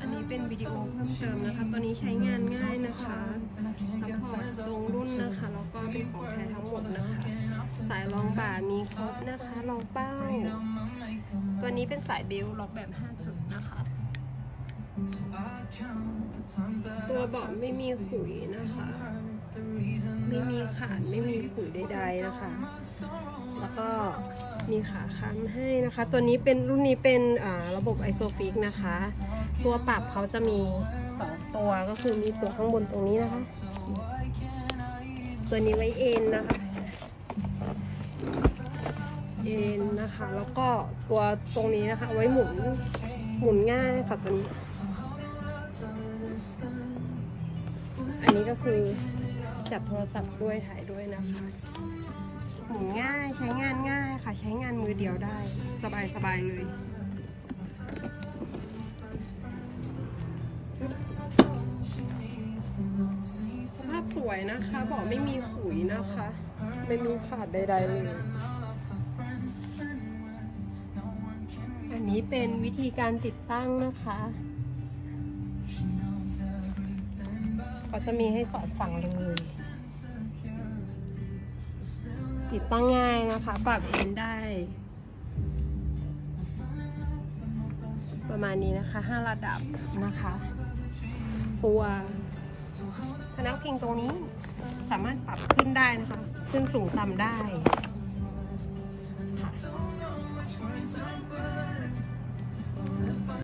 อันนี้เป็นวิดีโอเพิ่มเติมนะคะ ตัวนี้ใช้งานง่ายนะคะซัพพอร์ตตรงรุ่นนะคะ แล้วก็เป็นของแท้ทั้งหมดนะคะ สายรองบ่ามีครบนะคะรองเป้า ตัวนี้เป็นสายเบลล็อกแบบ 5 จุดนะคะ ตัวเบาะไม่มีขุยนะคะ ไม่มีขาดไม่มีขุยใดๆนะคะ แล้วก็มีขาค้ำให้นะคะ ตัวนี้เป็นรุ่นนี้เป็นระบบไอโซฟิกนะคะ ตัวปรับเขาจะมี 2 ตัวก็คือมีตัวข้างบนตรงนี้นะคะ ตัวนี้ไว้เอ็นนะคะเอ็นนะคะ แล้วก็ตัวตรงนี้นะคะ ไว้หมุนหมุนง่ายค่ะตัวนี้ อันนี้ก็คือ จับโทรศัพท์ด้วยถ่ายด้วยนะคะหมุนง่ายใช้งานง่ายค่ะ ใช้งานมือเดียวได้ สบายสบายเลยสภาพสวยนะคะบอกไม่มีขุยนะคะ ไม่มีขาดใด ๆ เลย อันนี้เป็นวิธีการติดตั้งนะคะ เขาจะมีให้สอนสั่งเลยติดตั้งง่ายนะคะ ปรับเอนได้ ประมาณนี้นะคะ 5 ระดับนะคะตัวพนักพิงตรงนี้สามารถปรับขึ้นได้นะคะ ขึ้นสูงต่ำได้ค่ะ